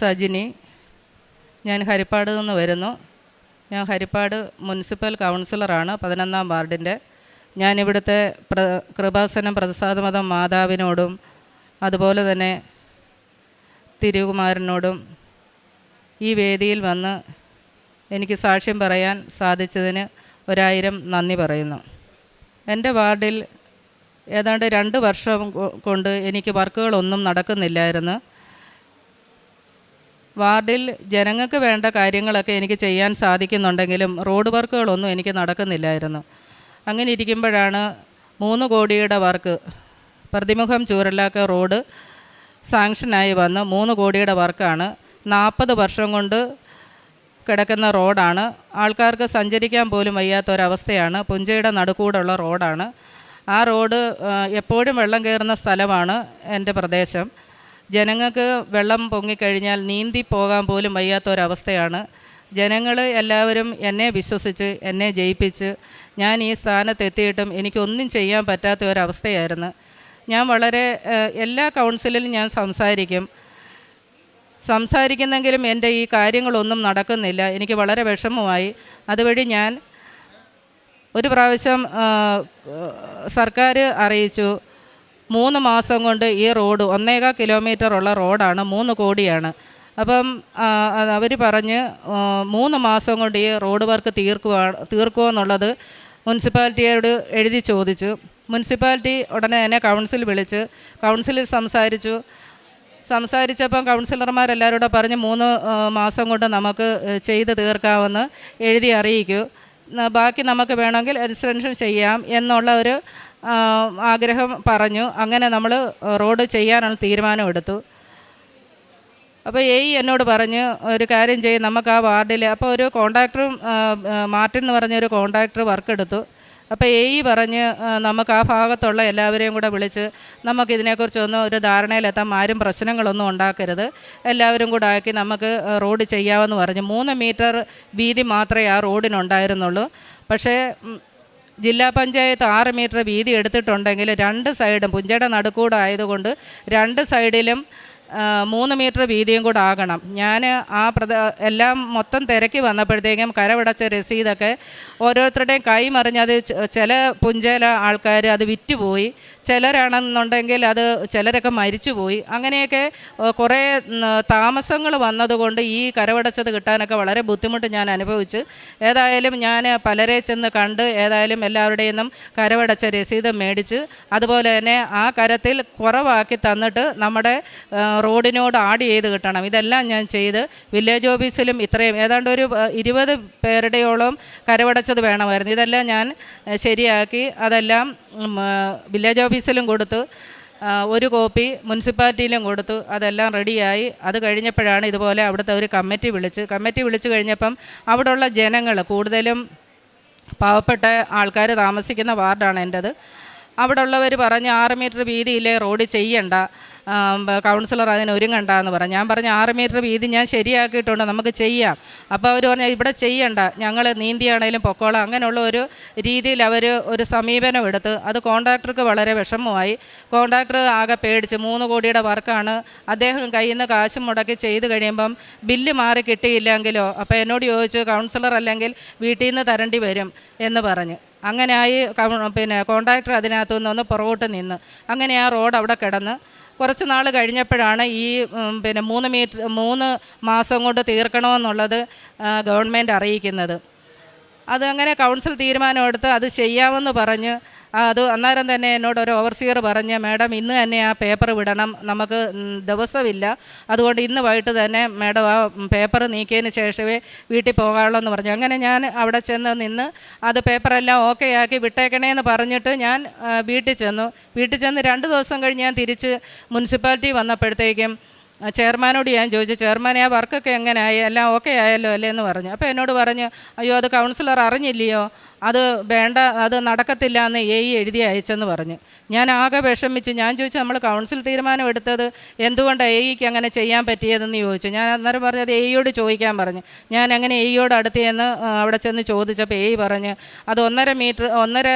സജിനി ഞാൻ ഹരിപ്പാട് നിന്ന് വരുന്നു. ഞാൻ ഹരിപ്പാട് മുനിസിപ്പൽ കൗൺസിലറാണ് പതിനൊന്നാം വാർഡിന്റെ. ഞാനിവിടുത്തെ പ്ര കൃപാസനം പ്രസാദമതം മാതാവിനോടും അതുപോലെ തന്നെ തിരുകുമാരനോടും ഈ വേദിയിൽ വന്ന് എനിക്ക് സാക്ഷ്യം പറയാൻ സാധിച്ചതിന് ഒരായിരം നന്ദി പറയുന്നു. എന്റെ വാർഡിൽ ഏതാണ്ട് രണ്ട് വർഷം കൊണ്ട് എനിക്ക് വർക്കുകളൊന്നും നടക്കുന്നില്ലായിരുന്നു. വാർഡിൽ ജനങ്ങൾക്ക് വേണ്ട കാര്യങ്ങളൊക്കെ എനിക്ക് ചെയ്യാൻ സാധിക്കുന്നുണ്ടെങ്കിലും റോഡ് വർക്കുകളൊന്നും എനിക്ക് നടക്കുന്നില്ലായിരുന്നു. അങ്ങനെ ഇരിക്കുമ്പോഴാണ് മൂന്ന് കോടിയുടെ വർക്ക് പ്രതിമുഖം ചൂരലാക്ക റോഡ് സാങ്ഷനായി വന്ന് മൂന്ന് കോടിയുടെ വർക്കാണ്. നാൽപ്പത് വർഷം കൊണ്ട് കിടക്കുന്ന റോഡാണ്. ആൾക്കാർക്ക് സഞ്ചരിക്കാൻ പോലും വയ്യാത്തൊരവസ്ഥയാണ്. പുഞ്ചയുടെ നടുക്കൂടുള്ള റോഡാണ്. ആ റോഡ് എപ്പോഴും വെള്ളം കയറുന്ന സ്ഥലമാണ് എന്റെ പ്രദേശം. ജനങ്ങൾക്ക് വെള്ളം പൊങ്ങിക്കഴിഞ്ഞാൽ നീന്തി പോകാൻ പോലും വയ്യാത്തൊരവസ്ഥയാണ്. ജനങ്ങൾ എല്ലാവരും എന്നെ വിശ്വസിച്ച് എന്നെ ജയിപ്പിച്ച് ഞാൻ ഈ സ്ഥാനത്തെത്തിയിട്ടും എനിക്കൊന്നും ചെയ്യാൻ പറ്റാത്ത ഒരവസ്ഥയായിരുന്നു. ഞാൻ വളരെ എല്ലാ കൗൺസിലിലും ഞാൻ സംസാരിക്കും. സംസാരിക്കുന്നെങ്കിലും എന്റെ ഈ കാര്യങ്ങളൊന്നും നടക്കുന്നില്ല. എനിക്ക് വളരെ വിഷമമായി. അതുവഴി ഞാൻ ഒരു പ്രാവശ്യം സർക്കാർ അറിയിച്ചു. മൂന്ന് മാസം കൊണ്ട് ഈ റോഡ് ഒന്നേകാൽ കിലോമീറ്റർ ഉള്ള റോഡാണ് മൂന്ന് കോടിയാണ്. അപ്പം അവർ പറഞ്ഞ് മൂന്ന് മാസം കൊണ്ട് ഈ റോഡ് വർക്ക് തീർക്കുക തീർക്കുമോ എന്നുള്ളത് മുനിസിപ്പാലിറ്റിയോട് എഴുതി ചോദിച്ചു. മുനിസിപ്പാലിറ്റി ഉടനെ തന്നെ കൗൺസിൽ വിളിച്ച് കൗൺസിലിൽ സംസാരിച്ചു. സംസാരിച്ചപ്പം കൗൺസിലർമാരെല്ലാവരും കൂടെ പറഞ്ഞ് മൂന്ന് മാസം കൊണ്ട് നമുക്ക് ചെയ്ത് തീർക്കാമെന്ന് എഴുതി അറിയിക്കൂ. ബാക്കി നമുക്ക് വേണമെങ്കിൽ എക്സ്റ്റൻഷൻ ചെയ്യാം എന്നുള്ള ഒരു ആഗ്രഹം പറഞ്ഞു. അങ്ങനെ നമ്മൾ റോഡ് ചെയ്യാനുള്ള തീരുമാനമെടുത്തു. അപ്പോൾ എ എന്നോട് പറഞ്ഞ് ഒരു കാര്യം ചെയ്യും നമുക്ക് ആ വാർഡിൽ അപ്പോൾ ഒരു കോൺട്രാക്ടറും മാർട്ടിൻ എന്ന് പറഞ്ഞൊരു കോൺട്രാക്ടർ വർക്ക് എടുത്തു അപ്പോൾ എ പറഞ്ഞ് നമുക്ക് ആ ഭാഗത്തുള്ള എല്ലാവരെയും കൂടെ വിളിച്ച് നമുക്ക് ഇതിനെക്കുറിച്ചൊന്നും ഒരു ധാരണയിലെത്താൻ ആരും പ്രശ്നങ്ങളൊന്നും ഉണ്ടാക്കരുത്. എല്ലാവരും കൂടെ ആക്കി നമുക്ക് റോഡ് ചെയ്യാമെന്ന് പറഞ്ഞു. മൂന്ന് മീറ്റർ വീതി മാത്രമേ ആ റോഡിനുണ്ടായിരുന്നുള്ളൂ. പക്ഷേ ജില്ലാ പഞ്ചായത്ത് ആറ് മീറ്റർ വീതി എടുത്തിട്ടുണ്ടെങ്കിൽ രണ്ട് സൈഡും പുഞ്ചയുടെ നടുക്കൂടെ ആയതുകൊണ്ട് രണ്ട് സൈഡിലും മൂന്ന് മീറ്റർ വീതിയും കൂടെ ആകണം. ഞാൻ ആ പ്രദ എല്ലാം മൊത്തം തിരക്കി വന്നപ്പോഴത്തേക്കും കരവിടച്ച രസീതൊക്കെ ഓരോരുത്തരുടെയും കൈ ചില പുഞ്ചയില ആൾക്കാർ അത് വിറ്റുപോയി. ചിലരാണെന്നുണ്ടെങ്കിൽ അത് ചിലരൊക്കെ മരിച്ചുപോയി. അങ്ങനെയൊക്കെ കുറേ താമസങ്ങൾ വന്നതുകൊണ്ട് ഈ കരവടച്ചത് കിട്ടാനൊക്കെ വളരെ ബുദ്ധിമുട്ട് ഞാൻ അനുഭവിച്ചു. ഏതായാലും ഞാൻ പലരെ ചെന്ന് കണ്ട് ഏതായാലും എല്ലാവരുടെയും കരവടച്ച രസീത് മേടിച്ച് അതുപോലെ തന്നെ ആ കരത്തിൽ കുറവാക്കി തന്നിട്ട് നമ്മുടെ റോഡിനോട് ആഡ് ചെയ്ത് കിട്ടണം? ഇതെല്ലാം ഞാൻ ചെയ്ത് വില്ലേജ് ഓഫീസിലും ഇത്രയും ഏതാണ്ട് ഒരു ഇരുപത് പേരുടെയോളം കരവടച്ചത് വേണമായിരുന്നു. ഇതെല്ലാം ഞാൻ ശരിയാക്കി. അതെല്ലാം വില്ലേജ് ഓഫീസിലും കൊടുത്തു ഒരു കോപ്പി മുനിസിപ്പാലിറ്റിയിലും കൊടുത്തു അതെല്ലാം റെഡിയായി. അത് കഴിഞ്ഞപ്പോഴാണ് ഇതുപോലെ അവിടുത്തെ ഒരു കമ്മിറ്റി വിളിച്ച് കമ്മിറ്റി വിളിച്ച് കഴിഞ്ഞപ്പം അവിടെയുള്ള ജനങ്ങൾ കൂടുതലും പാവപ്പെട്ട ആൾക്കാർ താമസിക്കുന്ന വാർഡാണ് എന്റെത് അവിടെ ഉള്ളവർ പറഞ്ഞ് ആറ് മീറ്റർ വീതിയിലെ റോഡ് ചെയ്യണ്ട. കൗൺസിലർ അതിന് ഒരുങ്ങണ്ട എന്ന് പറഞ്ഞു. ഞാൻ പറഞ്ഞു ആറ് മീറ്റർ വീതി ഞാൻ ശരിയാക്കിയിട്ടുണ്ട് നമുക്ക് ചെയ്യാം. അപ്പോൾ അവർ പറഞ്ഞു ഇവിടെ ചെയ്യണ്ട. ഞങ്ങൾ നീന്തിയാണേലും പൊക്കോളാം. അങ്ങനെയുള്ള ഒരു രീതിയിൽ അവർ ഒരു സമീപനം എടുത്ത് അത് കോൺട്രാക്ടർക്ക് വളരെ വിഷമമായി. കോൺട്രാക്ടർ ആകെ പേടിച്ച് മൂന്ന് കോടിയുടെ വർക്കാണ്. അദ്ദേഹം കയ്യിൽ നിന്ന് കാശ് മുടക്കി ചെയ്ത് കഴിയുമ്പം ബില്ല് മാറി കിട്ടിയില്ലെങ്കിലോ അപ്പോൾ എന്നോട് ചോദിച്ചു കൗൺസിലർ അല്ലെങ്കിൽ വീട്ടിൽ നിന്ന് തരേണ്ടി വരും? എന്ന് പറഞ്ഞു. അങ്ങനെയായി പിന്നെ കോൺട്രാക്ടർ അതിനകത്തു നിന്നൊന്ന് പുറകോട്ട് നിന്ന് അങ്ങനെ ആ റോഡ് അവിടെ കിടന്ന് കുറച്ച് നാൾ കഴിഞ്ഞപ്പോഴാണ് ഈ പിന്നെ മൂന്ന് മീറ്റർ മൂന്ന് മാസം കൊണ്ട് തീർക്കണമെന്നുള്ളത് ഗവൺമെന്റ് അറിയിക്കുന്നത്. അത് അങ്ങനെ കൗൺസിൽ തീരുമാനമെടുത്ത് അത് ചെയ്യാമെന്ന് പറഞ്ഞ് അത് അന്നേരം തന്നെ എന്നോട് ഒരു ഓവർസിയർ പറഞ്ഞ് മാഡം ഇന്ന് തന്നെ ആ പേപ്പർ വിടണം. നമുക്ക് ദിവസമില്ല. അതുകൊണ്ട് ഇന്ന് വൈകിട്ട് തന്നെ മാഡം ആ പേപ്പർ നീക്കിയതിന് ശേഷമേ വീട്ടിൽ പോകാവുള്ളൂ എന്ന് പറഞ്ഞു. അങ്ങനെ ഞാൻ അവിടെ ചെന്ന് നിന്ന് അത് പേപ്പറെല്ലാം ഓക്കെ ആക്കി വിട്ടേക്കണേ എന്ന് പറഞ്ഞിട്ട് ഞാൻ വീട്ടിൽ ചെന്നു. വീട്ടിൽ ചെന്ന് രണ്ട് ദിവസം കഴിഞ്ഞ് ഞാൻ തിരിച്ച് മുനിസിപ്പാലിറ്റി വന്നപ്പോഴത്തേക്കും ചെയർമാനോട് ഞാൻ ചോദിച്ചു ചെയർമാനെ ആ വർക്കൊക്കെ എങ്ങനെയായി എല്ലാം ഓക്കെ ആയല്ലോ അല്ലേ? എന്ന് പറഞ്ഞു. അപ്പോൾ എന്നോട് പറഞ്ഞു അയ്യോ അത് കൗൺസിലർ അറിഞ്ഞില്ലയോ? അത് വേണ്ട അത് നടക്കത്തില്ല എന്ന് എ ഇ എഴുതി അയച്ചെന്ന് പറഞ്ഞു. ഞാൻ ആകെ വിഷമിച്ച് ഞാൻ ചോദിച്ചു നമ്മൾ കൗൺസിൽ തീരുമാനം എടുത്തത് എന്തുകൊണ്ടാണ് എ ഇക്ക് അങ്ങനെ ചെയ്യാൻ പറ്റിയതെന്ന് ചോദിച്ചു. ഞാൻ അന്നേരം പറഞ്ഞു എ ഇയോട് ചോദിക്കാൻ പറഞ്ഞു. ഞാൻ അങ്ങനെ എ ഇയോട് അടുത്ത് ചെന്ന് അവിടെ ചെന്ന് ചോദിച്ചപ്പോൾ എ ഇ പറഞ്ഞ് അത് ഒന്നര മീറ്റർ ഒന്നര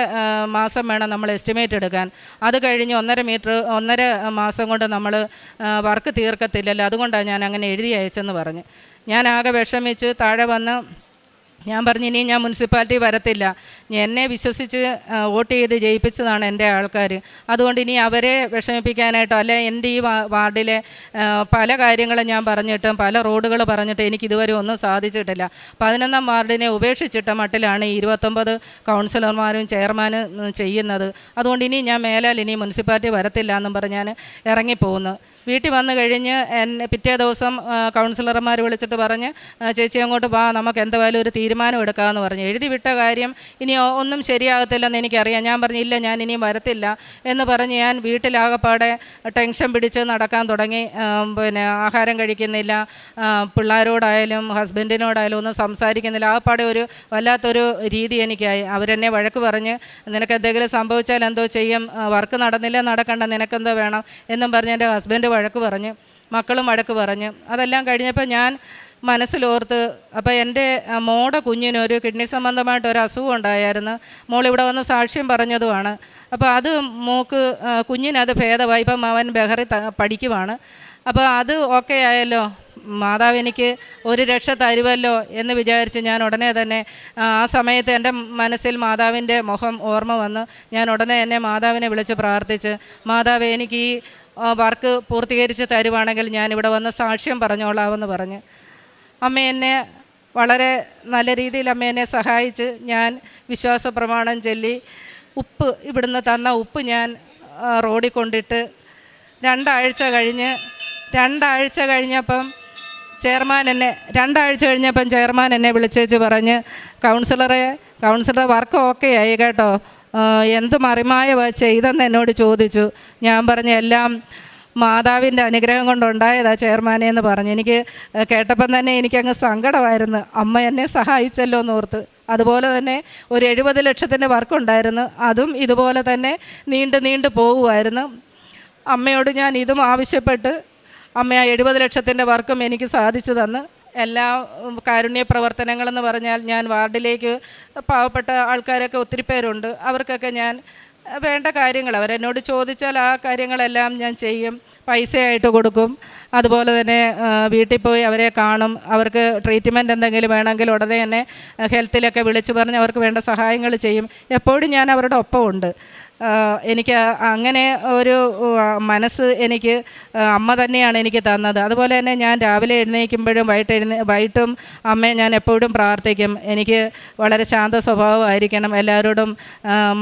മാസം വേണം നമ്മൾ എസ്റ്റിമേറ്റ് എടുക്കാൻ. അത് കഴിഞ്ഞ് ഒന്നര മീറ്റർ ഒന്നര മാസം കൊണ്ട് നമ്മൾ വർക്ക് തീർക്കത്തില്ലല്ലോ അതുകൊണ്ടാണ് ഞാൻ അങ്ങനെ എഴുതി അയച്ചെന്ന് പറഞ്ഞ്. ഞാൻ ആകെ വിഷമിച്ച് താഴെ വന്ന് ഞാൻ പറഞ്ഞു ഇനി ഞാൻ മുനിസിപ്പാലിറ്റി വരത്തില്ല. എന്നെ വിശ്വസിച്ച് വോട്ട് ചെയ്ത് ജയിപ്പിച്ചതാണ് എന്റെ ആൾക്കാർ അതുകൊണ്ട് ഇനി അവരെ വിഷമിപ്പിക്കാനായിട്ടോ അല്ലെ എന്റെ ഈ വാർഡിലെ പല കാര്യങ്ങളും ഞാൻ പറഞ്ഞിട്ടും പല റോഡുകൾ പറഞ്ഞിട്ട് എനിക്ക് ഇതുവരെ ഒന്നും സാധിച്ചിട്ടില്ല. പതിനൊന്നാം വാർഡിനെ ഉപേക്ഷിച്ചിട്ട മട്ടിലാണ് ഈ ഇരുപത്തൊമ്പത് കൗൺസിലർമാരും ചെയർമാനും ചെയ്യുന്നത്. അതുകൊണ്ട് ഇനി ഞാൻ മേലാൽ ഇനി മുനിസിപ്പാലിറ്റി വരത്തില്ല എന്നും പറഞ്ഞ് ഞാൻ ഇറങ്ങിപ്പോകുന്നു. വീട്ടിൽ വന്നു കഴിഞ്ഞ് എന്നെ പിറ്റേ ദിവസം കൗൺസിലർമാർ വിളിച്ചിട്ട് പറഞ്ഞ് ചേച്ചി അങ്ങോട്ട് വാ നമുക്ക് എന്തായാലും ഒരു തീരുമാനം എടുക്കാമെന്ന് പറഞ്ഞു. എഴുതി വിട്ട കാര്യം ഇനി ഒന്നും ശരിയാകത്തില്ലെന്ന് എനിക്കറിയാം. ഞാൻ പറഞ്ഞു ഇല്ല ഞാൻ ഇനിയും വരത്തില്ല എന്ന് പറഞ്ഞ് ഞാൻ വീട്ടിലാകപ്പാടെ ടെൻഷൻ പിടിച്ച് നടക്കാൻ തുടങ്ങി. പിന്നെ ആഹാരം കഴിക്കുന്നില്ല. പിള്ളേരോടായാലും ഹസ്ബൻഡിനോടായാലും ഒന്നും സംസാരിക്കുന്നില്ല. ആകപ്പാടെ ഒരു വല്ലാത്തൊരു രീതി എനിക്കായി. അവരെന്നെ വഴക്ക് പറഞ്ഞ് നിനക്ക് എന്തെങ്കിലും സംഭവിച്ചാൽ എന്തോ ചെയ്യും? വർക്ക് നടന്നില്ല നടക്കണ്ട നിനക്കെന്തോ വേണം? എന്നും പറഞ്ഞ് എന്റെ ഹസ്ബൻഡ് വഴക്ക് പറഞ്ഞ് മക്കളും വഴക്ക് പറഞ്ഞ്. അതെല്ലാം കഴിഞ്ഞപ്പോൾ ഞാൻ മനസ്സിലോർത്ത് അപ്പോൾ എന്റെ മോടെ കുഞ്ഞിനൊരു കിഡ്നി സംബന്ധമായിട്ട് ഒരു അസുഖം ഉണ്ടായിരുന്നു. മോൾ ഇവിടെ വന്ന് സാക്ഷ്യം പറഞ്ഞതുമാണ്. അപ്പോൾ അത് മോക്ക് കുഞ്ഞിനത് ഭേദമായി. ഇപ്പം അവൻ ബഹറി പഠിക്കുവാണ്. അപ്പോൾ അത് ഓക്കെ ആയല്ലോ. മാതാവ് എനിക്ക് ഒരു രക്ഷ തരുമല്ലോ എന്ന് വിചാരിച്ച് ഞാൻ ഉടനെ തന്നെ ആ സമയത്ത് എന്റെ മനസ്സിൽ മാതാവിന്റെ മുഖം ഓർമ്മ വന്ന് ഞാൻ ഉടനെ എന്നെ മാതാവിനെ വിളിച്ച് പ്രാർത്ഥിച്ച് മാതാവ് എനിക്ക് ഈ വർക്ക് പൂർത്തീകരിച്ച് തരുവാണെങ്കിൽ ഞാനിവിടെ വന്ന് സാക്ഷ്യം പറഞ്ഞോളാമെന്ന് പറഞ്ഞ്. അമ്മ എന്നെ വളരെ നല്ല രീതിയിൽ അമ്മ എന്നെ സഹായിച്ച് ഞാൻ വിശ്വാസ പ്രമാണം ചൊല്ലി ഉപ്പ് ഇവിടുന്ന് തന്ന ഉപ്പ് ഞാൻ റോഡിൽ കൊണ്ടിട്ട് രണ്ടാഴ്ച കഴിഞ്ഞ് രണ്ടാഴ്ച കഴിഞ്ഞപ്പം ചെയർമാൻ എന്നെ രണ്ടാഴ്ച കഴിഞ്ഞപ്പം ചെയർമാൻ എന്നെ വിളിച്ചേച്ച് പറഞ്ഞ് കൗൺസിലറെ കൗൺസിലറെ വർക്ക് ഓക്കെ ആയി കേട്ടോ. എന്ത് മറിമായവാ ചെയ്തെന്ന് എന്നോട് ചോദിച്ചു. ഞാൻ പറഞ്ഞ എല്ലാം മാതാവിന്റെ അനുഗ്രഹം കൊണ്ടുണ്ടായതാ ചെയർമാനെ എന്ന് പറഞ്ഞു. എനിക്ക് കേട്ടപ്പം തന്നെ എനിക്കങ്ങ് സങ്കടമായിരുന്നു. അമ്മ എന്നെ സഹായിച്ചല്ലോ എന്ന് ഓർത്ത്. അതുപോലെ തന്നെ ഒരു എഴുപത് ലക്ഷത്തിന്റെ വർക്കുണ്ടായിരുന്നു. അതും ഇതുപോലെ തന്നെ നീണ്ടു നീണ്ടു പോകുമായിരുന്നു. അമ്മയോട് ഞാൻ ഇതും ആവശ്യപ്പെട്ട് അമ്മ ആ എഴുപത് ലക്ഷത്തിന്റെ വർക്കും എനിക്ക് സാധിച്ചു തന്ന്. എല്ലാ കാരുണ്യ പ്രവർത്തനങ്ങളെന്ന് പറഞ്ഞാൽ ഞാൻ വാർഡിലേക്ക് പാവപ്പെട്ട ആൾക്കാരൊക്കെ ഒത്തിരി പേരുണ്ട്. അവർക്കൊക്കെ ഞാൻ വേണ്ട കാര്യങ്ങൾ അവരെന്നോട് ചോദിച്ചാൽ ആ കാര്യങ്ങളെല്ലാം ഞാൻ ചെയ്യും. പൈസയായിട്ട് കൊടുക്കും. അതുപോലെ തന്നെ വീട്ടിൽ പോയി അവരെ കാണും. അവർക്ക് ട്രീറ്റ്മെന്റ് എന്തെങ്കിലും വേണമെങ്കിൽ ഉടനെ തന്നെ ഹെൽത്തിലൊക്കെ വിളിച്ചു പറഞ്ഞ് അവർക്ക് വേണ്ട സഹായങ്ങൾ ചെയ്യും. എപ്പോഴും ഞാൻ അവരുടെ ഒപ്പമുണ്ട്. എനിക്ക് അങ്ങനെ ഒരു മനസ്സ് എനിക്ക് അമ്മ തന്നെയാണ് എനിക്ക് തന്നത്. അതുപോലെ തന്നെ ഞാൻ രാവിലെ എഴുന്നേൽക്കുമ്പോഴും വൈകിട്ട് എഴുന്നേ വൈകിട്ടും അമ്മയെ ഞാൻ എപ്പോഴും പ്രാർത്ഥിക്കും. എനിക്ക് വളരെ ശാന്ത സ്വഭാവമായിരിക്കണം. എല്ലാവരോടും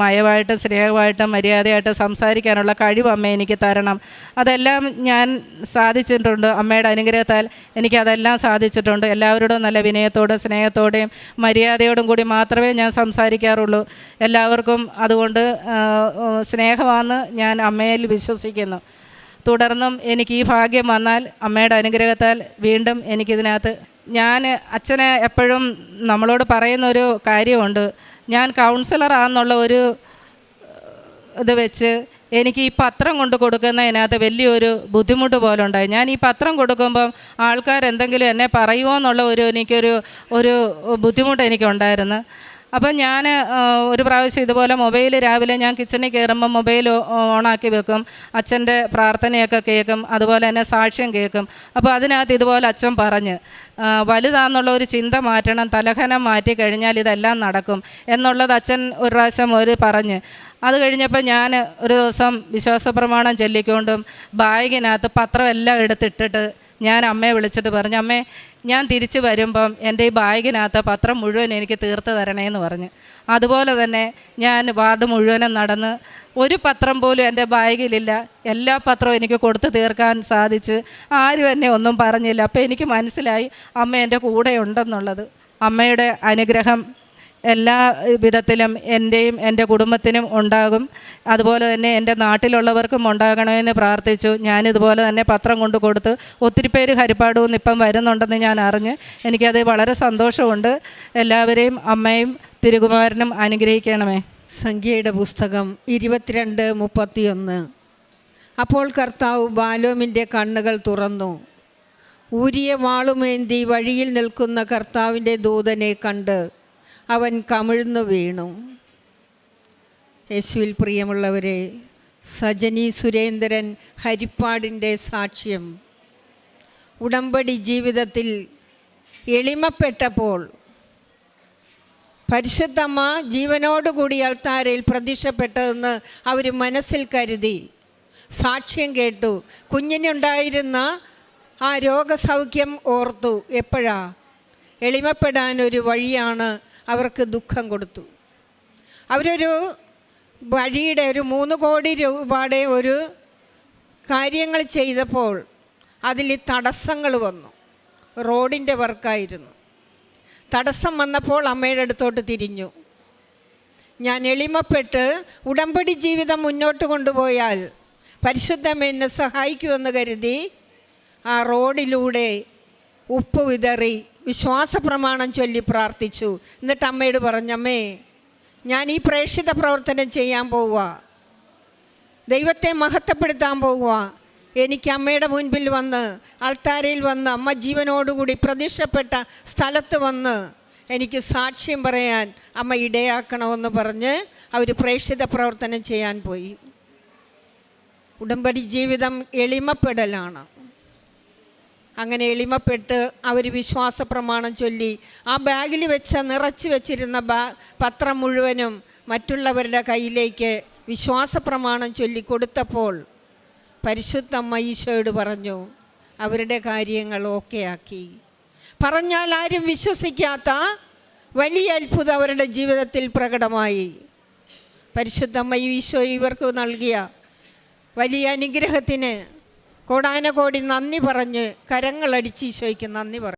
മയവായിട്ട് സ്നേഹമായിട്ട് മര്യാദയായിട്ടും സംസാരിക്കാനുള്ള കഴിവ് അമ്മ എനിക്ക് തരണം. അതെല്ലാം ഞാൻ സാധിച്ചിട്ടുണ്ട്. അമ്മയുടെ അനുഗ്രഹത്താൽ എനിക്കതെല്ലാം സാധിച്ചിട്ടുണ്ട്. എല്ലാവരോടും നല്ല വിനയത്തോടും സ്നേഹത്തോടെയും മര്യാദയോടും കൂടി മാത്രമേ ഞാൻ സംസാരിക്കാറുള്ളൂ. എല്ലാവർക്കും അതുകൊണ്ട് സ്നേഹമാണെന്ന് ഞാൻ അമ്മയിൽ വിശ്വസിക്കുന്നു. തുടർന്നും എനിക്ക് ഈ ഭാഗ്യം വന്നാൽ അമ്മയുടെ അനുഗ്രഹത്താൽ വീണ്ടും എനിക്കിതിനകത്ത് ഞാൻ അച്ഛനെ എപ്പോഴും നമ്മളോട് പറയുന്നൊരു കാര്യമുണ്ട്. ഞാൻ കൗൺസിലറാന്നുള്ള ഒരു ഇത് വെച്ച് എനിക്ക് ഈ പത്രം കൊണ്ട് കൊടുക്കുന്നതിനകത്ത് വലിയൊരു ബുദ്ധിമുട്ട് പോലെ ഉണ്ടായി. ഞാൻ ഈ പത്രം കൊടുക്കുമ്പം ആൾക്കാർ എന്തെങ്കിലും എന്നെ പറയുമോ എന്നുള്ള ഒരു എനിക്കൊരു ഒരു ബുദ്ധിമുട്ട് എനിക്കുണ്ടായിരുന്നു. അപ്പം ഞാൻ ഒരു പ്രാവശ്യം ഇതുപോലെ മൊബൈൽ രാവിലെ ഞാൻ കിച്ചണിൽ കയറുമ്പോൾ മൊബൈൽ ഓണാക്കി വെക്കും. അച്ഛന്റെ പ്രാർത്ഥനയൊക്കെ കേൾക്കും അതുപോലെ തന്നെ സാക്ഷ്യം കേൾക്കും അപ്പോൾ അതിനകത്ത് ഇതുപോലെ അച്ഛൻ പറഞ്ഞ് വലുതാന്നുള്ള ഒരു ചിന്ത മാറ്റണം തലഹനം മാറ്റി കഴിഞ്ഞാൽ ഇതെല്ലാം നടക്കും എന്നുള്ളത് അച്ഛൻ ഒരു പ്രാവശ്യം ഒരു പറഞ്ഞ്. അത് കഴിഞ്ഞപ്പോൾ ഞാൻ ഒരു ദിവസം വിശ്വാസ പ്രമാണം ചൊല്ലിക്കൊണ്ടും ബാഗിനകത്ത് പത്രം എല്ലാം എടുത്തിട്ടിട്ട് ഞാൻ അമ്മയെ വിളിച്ചിട്ട് പറഞ്ഞു അമ്മേ ഞാൻ തിരിച്ചു വരുമ്പം എന്റെ ഈ ബാഗിനകത്ത് പത്രം മുഴുവൻ എനിക്ക് തീർത്ത് തരണേന്ന് പറഞ്ഞു. അതുപോലെ തന്നെ ഞാൻ വാർഡ് മുഴുവനും നടന്ന് ഒരു പത്രം പോലും എന്റെ ബാഗിലില്ല. എല്ലാ പത്രവും എനിക്ക് കൊടുത്തു തീർക്കാൻ സാധിച്ച് ആരും എന്നെ ഒന്നും പറഞ്ഞില്ല. അപ്പോൾ എനിക്ക് മനസ്സിലായി അമ്മ എന്റെ കൂടെ ഉണ്ടെന്നുള്ളത്. അമ്മയുടെ അനുഗ്രഹം എല്ലാ വിധത്തിലും എന്റെയും എന്റെ കുടുംബത്തിനും ഉണ്ടാകും. അതുപോലെ തന്നെ എന്റെ നാട്ടിലുള്ളവർക്കും ഉണ്ടാകണമെന്ന് പ്രാർത്ഥിച്ചു. ഞാനിതുപോലെ തന്നെ പത്രം കൊണ്ടു കൊടുത്ത് ഒത്തിരി പേര് ഹരിപ്പാടുമെന്ന് ഇപ്പം വരുന്നുണ്ടെന്ന് ഞാൻ അറിഞ്ഞ് എനിക്കത് വളരെ സന്തോഷമുണ്ട്. എല്ലാവരെയും അമ്മയും തിരുകുമാരനും അനുഗ്രഹിക്കണമേ. സംഖ്യയുടെ പുസ്തകം ഇരുപത്തിരണ്ട് മുപ്പത്തിയൊന്ന്. അപ്പോൾ കർത്താവ് ബാലോമിന്റെ കണ്ണുകൾ തുറന്നു. ഊരിയ വാളുമേന്തി വഴിയിൽ നിൽക്കുന്ന കർത്താവിന്റെ ദൂതനെ കണ്ട് അവൻ കമിഴ്ന്നു വീണു. യേശുവിൽ പ്രിയമുള്ളവരെ സജനി സുരേന്ദ്രൻ ഹരിപ്പാടിന്റെ സാക്ഷ്യം. ഉടമ്പടി ജീവിതത്തിൽ എളിമപ്പെട്ടപ്പോൾ പരിശുദ്ധമ്മ ജീവനോടുകൂടി അൾത്താരയിൽ പ്രതീക്ഷപ്പെട്ടതെന്ന് അവർ മനസ്സിൽ കരുതി. സാക്ഷ്യം കേട്ടു. കുഞ്ഞിനുണ്ടായിരുന്ന ആ രോഗസൗഖ്യം ഓർത്തു. എപ്പോഴാ? എളിമപ്പെടാനൊരു വഴിയാണ് അവർക്ക് ദുഃഖം കൊടുത്തു. അവരൊരു വഴിയുടെ ഒരു മൂന്ന് കോടി രൂപയുടെ ഒരു കാര്യങ്ങൾ ചെയ്തപ്പോൾ അതിൽ തടസ്സങ്ങൾ വന്നു. റോഡിന്റെ വർക്കായിരുന്നു. തടസ്സം വന്നപ്പോൾ അമ്മയുടെ അടുത്തോട്ട് തിരിഞ്ഞു. ഞാൻ എളിമപ്പെട്ട് ഉടമ്പടി ജീവിതം മുന്നോട്ട് കൊണ്ടുപോയാൽ പരിശുദ്ധം എന്നെ സഹായിക്കുമെന്ന് കരുതി ആ റോഡിലൂടെ ഉപ്പ് വിതറി വിശ്വാസ പ്രമാണം ചൊല്ലി പ്രാർത്ഥിച്ചു. എന്നിട്ട് അമ്മയോട് പറഞ്ഞമ്മേ ഞാൻ ഈ പ്രേക്ഷിത പ്രവർത്തനം ചെയ്യാൻ പോവുക ദൈവത്തെ മഹത്വപ്പെടുത്താൻ പോവുക എനിക്ക് അമ്മയുടെ മുൻപിൽ വന്ന് ആൾത്താരയിൽ വന്ന് അമ്മ ജീവനോടുകൂടി പ്രതീക്ഷപ്പെട്ട സ്ഥലത്ത് വന്ന് എനിക്ക് സാക്ഷ്യം പറയാൻ അമ്മ ഇടയാക്കണമെന്ന് പറഞ്ഞ് അവർ പ്രേക്ഷിത പ്രവർത്തനം ചെയ്യാൻ പോയി. ഉടമ്പടി ജീവിതം എളിമപ്പെടലാണ്. അങ്ങനെ എളിമപ്പെട്ട് അവർ വിശ്വാസ പ്രമാണം ചൊല്ലി ആ ബാഗിൽ വെച്ച നിറച്ച് വെച്ചിരുന്ന ബാ പത്രം മുഴുവനും മറ്റുള്ളവരുടെ കയ്യിലേക്ക് വിശ്വാസ പ്രമാണം ചൊല്ലി കൊടുത്തപ്പോൾ പരിശുദ്ധമ്മ ഈശോയോട് പറഞ്ഞു അവരുടെ കാര്യങ്ങൾ ഓക്കെ ആക്കി പറഞ്ഞാൽ ആരും വിശ്വസിക്കാത്ത വലിയ അത്ഭുതം അവരുടെ ജീവിതത്തിൽ പ്രകടമായി. പരിശുദ്ധമ്മ ഈശോ ഇവർക്ക് നൽകിയ വലിയ അനുഗ്രഹത്തിന് കോടാനകോടി നന്ദി പറഞ്ഞ് കരങ്ങളടിച്ച് ഈശോയ്ക്ക് നന്ദി പറഞ്ഞു